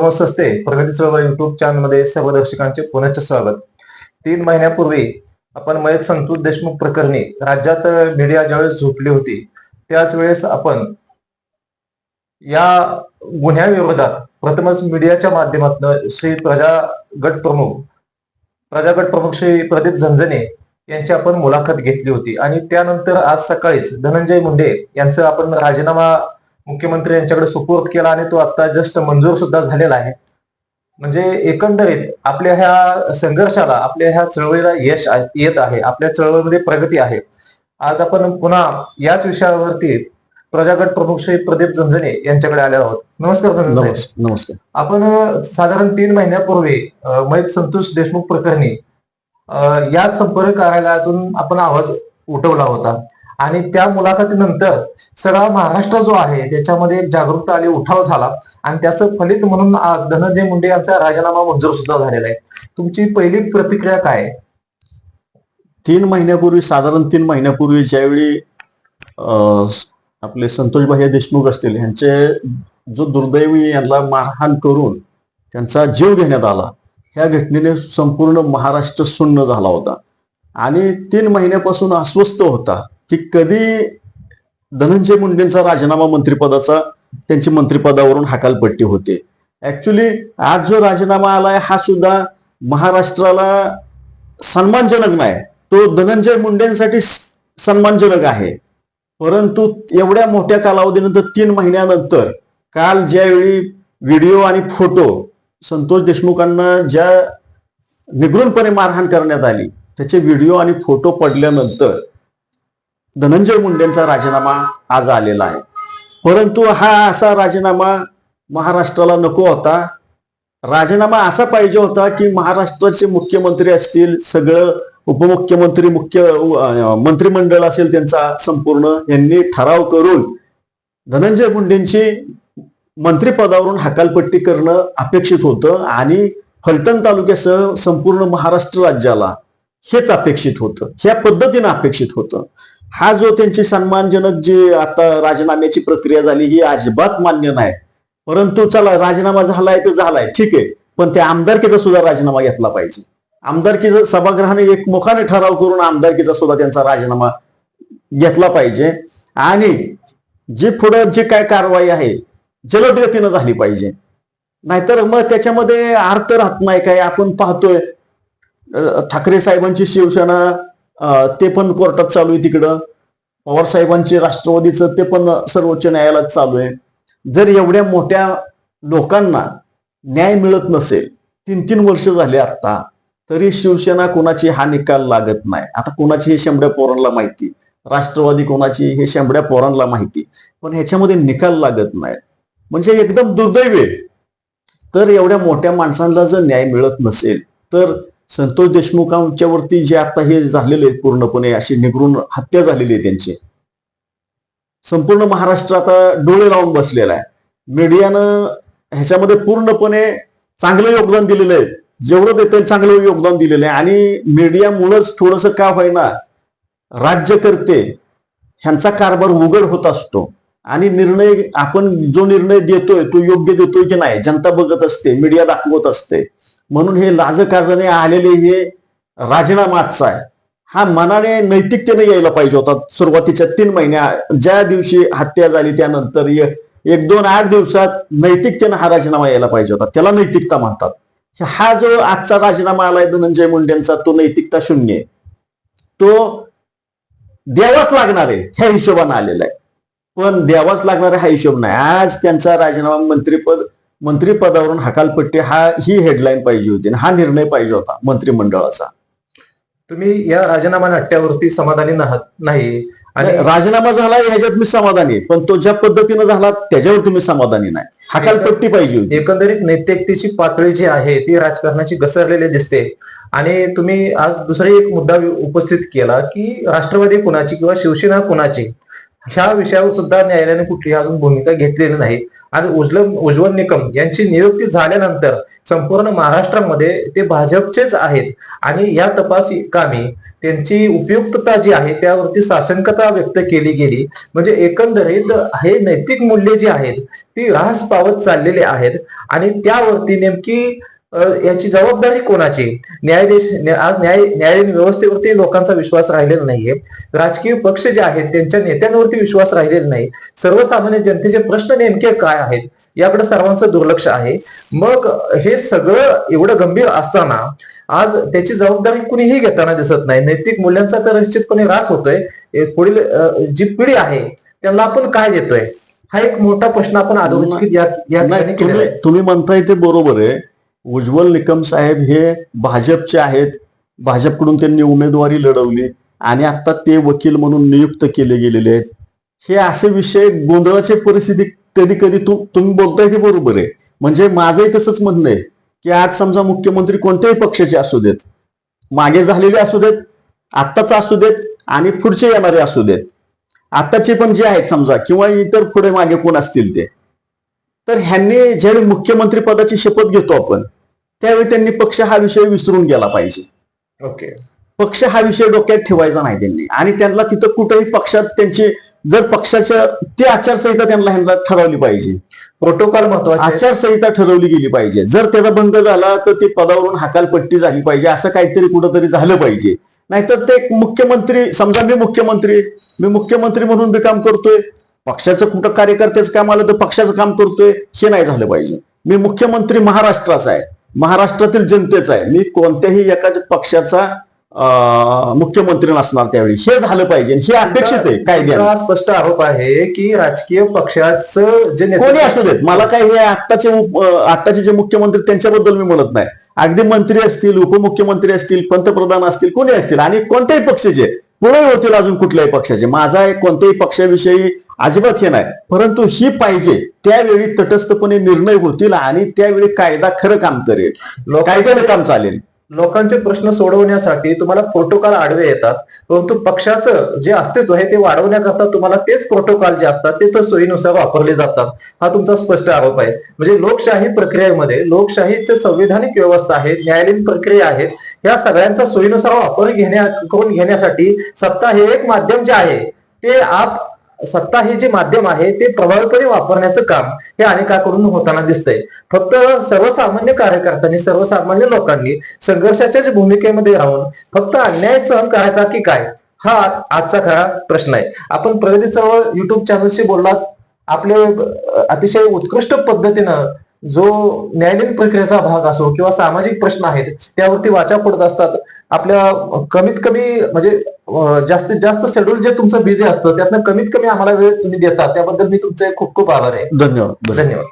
नमस्ते प्रगती चळवळ युट्यूब चॅनलमध्ये सर्व दर्शकांचे पुनश्च स्वागत. तीन महिन्यापूर्वी आपण मयत संतोष देशमुख प्रकरणी राज्यात मीडिया ज्यावेळेस झोपली होती त्याच वेळेस आपण या गुन्ह्याविरोधात प्रथमच मीडियाच्या माध्यमातून श्री प्रजा गट प्रमुख प्रजा गट प्रमुख श्री प्रदीप झंझने यांची आपण मुलाखत घेतली होती. आणि त्यानंतर आज सकाळीच धनंजय मुंडे यांचं आपण राजीनामा मुख्यमंत्री यांच्याकडे सुपूर्द केला आणि तो आता जस्ट मंजूर सुद्धा झालेला आहे. म्हणजे एकंदरीत आपल्या ह्या संघर्षाला आपल्या ह्या चळवळीला यश येत आहे आपल्या चळवळीमध्ये प्रगती आहे. आज आपण पुन्हा याच विषयावरती प्रजागट प्रमुख श्री प्रदीप झंझने यांच्याकडे आले आहोत. नमस्कार. नमस्कार आपण साधारण तीन महिन्यापूर्वी अ, मयत संतोष देशमुख प्रकरणी याच संपर्क कार्यालयातून आपण आवाज उठवला होता. आणि त्या मुलाखतीनंतर सगळा महाराष्ट्र जो आहे त्याच्यामध्ये एक जागरूकता आली उठाव झाला. आणि त्याचं फलित म्हणून आज धनंजय मुंडे यांचा राजीनामा मंजूर सुद्धा झालेला आहे. तुमची पहिली प्रतिक्रिया काय आहे? तीन महिन्यापूर्वी साधारण तीन महिन्यापूर्वी ज्यावेळी अं, आपले संतोष भाई देशमुख असतील यांचे जो दुर्दैवी यांना मारहाण करून त्यांचा जीव घेण्यात आला ह्या घटनेने संपूर्ण महाराष्ट्र सुन्न झाला होता. आणि तीन महिन्यापासून अस्वस्थ होता. की कधी धनंजय मुंडेंचा राजीनामा मंत्रिपदाचा त्यांची मंत्रिपदावरून हकालपट्टी होते. ऍक्च्युली आज जो राजीनामा आलाय हा सुद्धा महाराष्ट्राला सन्मानजनक नाही. तो धनंजय मुंडेंसाठी स- सन्मानजनक आहे. परंतु एवढ्या मोठ्या कालावधीनंतर तीन महिन्यानंतर काल ज्यावेळी व्हिडिओ आणि फोटो संतोष देशमुखांना ज्या निगृणपणे मारहाण करण्यात आली त्याचे व्हिडिओ आणि फोटो पडल्यानंतर धनंजय मुंडेंचा राजीनामा आज आलेला आहे. परंतु हा असा राजीनामा महाराष्ट्राला नको होता. राजीनामा असा पाहिजे होता की महाराष्ट्राचे मुख्यमंत्री असतील सगळं उपमुख्यमंत्री मुख्य मंत्रिमंडळ असेल त्यांचा संपूर्ण यांनी ठराव करून धनंजय मुंडेंची मंत्रिपदावरून हकालपट्टी करणं अपेक्षित होतं आणि फलटण तालुक्यासह संपूर्ण महाराष्ट्र राज्याला हेच अपेक्षित होतं. ह्या पद्धतीनं अपेक्षित होतं. हा जो त्यांची सन्मानजनक जी आता राजीनाम्याची प्रक्रिया झाली ही अजिबात मान्य नाही. परंतु चला राजीनामा झालाय तर झालाय ठीक आहे. पण त्या आमदारकीचा सुद्धा राजीनामा घेतला पाहिजे. आमदारकीचा सभागृहाने एकमुखाने ठराव करून आमदारकीचा सुद्धा त्यांचा राजीनामा घेतला पाहिजे. आणि जी पुढं जी काय कारवाई आहे जलद गतीनं झाली पाहिजे. नाहीतर मग त्याच्यामध्ये अर्थ राहत नाही काय आपण पाहतोय. ठाकरे साहेबांची शिवसेना ते पण कोर्टात चालू आहे तिकडं. पवार साहेबांचे राष्ट्रवादीचं ते पण सर्वोच्च न्यायालयात चालू आहे. जर एवढ्या मोठ्या लोकांना न्याय मिळत नसेल तीन तीन वर्ष झाले आता तरी शिवसेना कोणाची हा निकाल लागत नाही. आता कोणाची हे शंभऱ्या पोरांना माहिती? राष्ट्रवादी कोणाची हे शंभऱ्या पोरांना माहिती? पण ह्याच्यामध्ये निकाल लागत नाही. म्हणजे एकदम दुर्दैवी आहे. तर एवढ्या मोठ्या माणसांना जर न्याय मिळत नसेल तर संतोष देशमुखांच्यावरती जे आता हे झालेले आहेत पूर्णपणे अशी निगरून हत्या झालेली आहे त्यांची. संपूर्ण महाराष्ट्र आता डोळे लावून बसलेला आहे. मीडियानं ह्याच्यामध्ये पूर्णपणे चांगलं योगदान दिलेलं आहे. जेवढं देतं चांगलं योगदान दिलेलं आहे. आणि मीडियामुळंच थोडंसं का होईना राज्यकर्ते ह्यांचा कारभार उघड होत असतो. आणि निर्णय आपण जो निर्णय देतोय तो योग्य देतोय की नाही जनता बघत असते मीडिया दाखवत असते. म्हणून हे लाजकाजाने आलेले हे राजीनामाचा आजचा आहे. हा मनाने नैतिकतेने यायला पाहिजे होता सुरुवातीच्या तीन महिन्या ज्या दिवशी हत्या झाली त्यानंतर एक दोन आठ दिवसात नैतिकतेने हा राजीनामा यायला पाहिजे होता. त्याला नैतिकता म्हणतात. हा जो आजचा राजीनामा आलाय धनंजय मुंडेंचा तो नैतिकता शून्य आहे. तो द्यावाच लागणार आहे ह्या हिशोबाने आलेला आहे. पण द्यावाच लागणार हा हिशोब नाही. आज त्यांचा राजीनामा मंत्रिपद मंत्रिपदावरून हकालपट्टी हा ही हेडलाईन पाहिजे होती आणि हा निर्णय पाहिजे होता मंत्रिमंडळाचा. तुम्ही या राजीनामा नाट्यावरती समाधानी नाही आणि राजीनामा झाला ह्याच्यात मी समाधानी पण तो ज्या पद्धतीनं झाला त्याच्यावर तुम्ही समाधानी नाही. हकालपट्टी पाहिजे होती. एकंदरीत नैतिकतेची पातळी जी आहे ती राजकारणाची घसरलेली दिसते. आणि तुम्ही आज दुसरा एक मुद्दा उपस्थित केला की राष्ट्रवादी कुणाची किंवा शिवसेना कुणाची? ह्या विषयावर सुद्धा न्यायालयाने कुठली अजून भूमिका घेतलेली नाही. आणि उज्ज्वल उज्ज्वल निकम यांची नियुक्ती झाल्यानंतर संपूर्ण महाराष्ट्रामध्ये ते भाजपचेच आहेत. आणि या तपास कामी त्यांची उपयुक्तता जी आहे त्यावरती साशंकता व्यक्त केली गेली. म्हणजे एकंदरीत हे नैतिक मूल्य जी आहेत ती ऱ्हास पावत चाललेली आहेत. आणि त्यावरती नेमकी याची जबाबदारी कोणाची? न्यायाधीश न्या- आज न्याय न्यायालयीन व्यवस्थेवरती लोकांचा विश्वास राहिलेला नाहीये. राजकीय पक्ष जे आहेत त्यांच्या नेत्यांवरती विश्वास राहिलेला नाही. सर्वसामान्य जनतेचे प्रश्न नेमके काय आहेत याकडे सर्वांचं दुर्लक्ष आहे. मग हे सगळं एवढं गंभीर असताना आज त्याची जबाबदारी कुणीही घेताना दिसत नाही. नैतिक मूल्यांचा तर निश्चितपणे ऱ्हास होतोय. पुढील जी पिढी आहे त्यांना आपण काय देतोय? हा एक मोठा प्रश्न आपण अधोरेखित या तुम्ही म्हणताय ते बरोबर आहे. उज्ज्वल निकम साहेब हे भाजपचे आहेत. भाजपकडून त्यांनी उमेदवारी लढवली आणि आता ते वकील म्हणून नियुक्त केले गेलेले आहेत. हे असे विषय गोंधळाची परिस्थिती कधी कधी तु- तुम्ही बोलताय ते बरोबर आहे. म्हणजे माझंही तसंच म्हणणं आहे की आज समजा मुख्यमंत्री कोणत्याही पक्षाचे असू देत मागे झालेले असू देत आत्ताच असू देत आणि पुढचे येणारे असू देत आत्ताचे पण जे आहेत समजा किंवा इतर पुढे मागे कोण असतील ते तर ह्यांनी ज्यावेळी मुख्यमंत्री पदाची शपथ घेतो आपण त्यावेळी त्यांनी पक्ष हा विषय विसरून गेला पाहिजे. ओके. पक्ष हा विषय डोक्यात ठेवायचा नाही त्यांनी. आणि त्यांना तिथं कुठेही पक्षात त्यांची जर पक्षाच्या ती आचारसंहिता त्यांना ह्यांना ठरवली पाहिजे. प्रोटोकॉल महत्त्वाचे. आचारसंहिता ठरवली गेली पाहिजे. जर त्याचा भंग झाला तर ते पदावरून हकालपट्टी झाली पाहिजे. असं काहीतरी कुठंतरी झालं पाहिजे. नाहीतर ते मुख्यमंत्री समजा मी मुख्यमंत्री मी मुख्यमंत्री म्हणून बी काम करतोय. पक्षाचं कुठं कार्यकर्त्याचं काम आलं तर पक्षाचं काम करतोय. हे नाही झालं पाहिजे. मी मुख्यमंत्री महाराष्ट्राचा आहे. महाराष्ट्रातील जनतेचा आहे. मी कोणत्याही एका पक्षाचा मुख्यमंत्री नसणार त्यावेळी. हे झालं पाहिजे. हे अपेक्षित आहे तुमचा स्पष्ट आरोप आहे की राजकीय पक्षाचं जे कोणी असू देत. मला काय हे आत्ताचे आत्ताचे जे मुख्यमंत्री त्यांच्याबद्दल मी म्हणत नाही. अगदी मंत्री असतील उपमुख्यमंत्री असतील पंतप्रधान असतील कोणी असतील. आणि कोणत्याही पक्षाचे पुढे होतील अजून कुठल्याही पक्षाचे. माझा एक कोणत्याही पक्षाविषयी अजिबात हे नाही. परंतु ही पाहिजे त्यावेळी तटस्थपणे निर्णय होतील आणि त्यावेळी कायदा खरं काम करेल. कायद्याने काम चालेल. लोकांचे प्रश्न सोडवण्यासाठी तुम्हाला प्रोटोकॉल आडवे येतात. परंतु पक्षाचं जे अस्तित्व आहे ते वाढवण्याकरता तुम्हाला तेच प्रोटोकॉल जे असतात ते तर सोयीनुसार वापरले जातात. हा तुमचा स्पष्ट आरोप आहे. म्हणजे लोकशाही प्रक्रियेमध्ये लोकशाहीचे संविधानिक व्यवस्था आहे न्यायालयीन प्रक्रिया आहेत या सगळ्यांचा सोयीनुसार वापर घेण्या करून घेण्यासाठी सत्ता हे एक माध्यम जे आहे ते आप सत्ता हे जे माध्यम आहे ते प्रभावीपणे वापरण्याचं काम हे अनेकाकडून होताना दिसतंय. फक्त सर्वसामान्य कार्यकर्त्यांनी सर्वसामान्य लोकांनी संघर्षाच्या भूमिकेमध्ये राहून फक्त अन्याय सहन करायचा की काय हा आजचा खरा प्रश्न आहे. आपण प्रगती चळवळ युट्यूब चॅनलशी बोललात. आपले अतिशय उत्कृष्ट पद्धतीनं जो न्यायालयीन प्रक्रियेचा भाग असो किंवा सामाजिक प्रश्न आहेत त्यावरती वाचा पडत असतात. आपल्या कमीत कमी म्हणजे जास्तीत जास्त शेड्यूल जे तुमचं बिझी असतं त्यातनं कमीत कमी आम्हाला वेळ तुम्ही देता. त्याबद्दल मी तुमचे खूप खूप आभार आहे. धन्यवाद. धन्यवाद.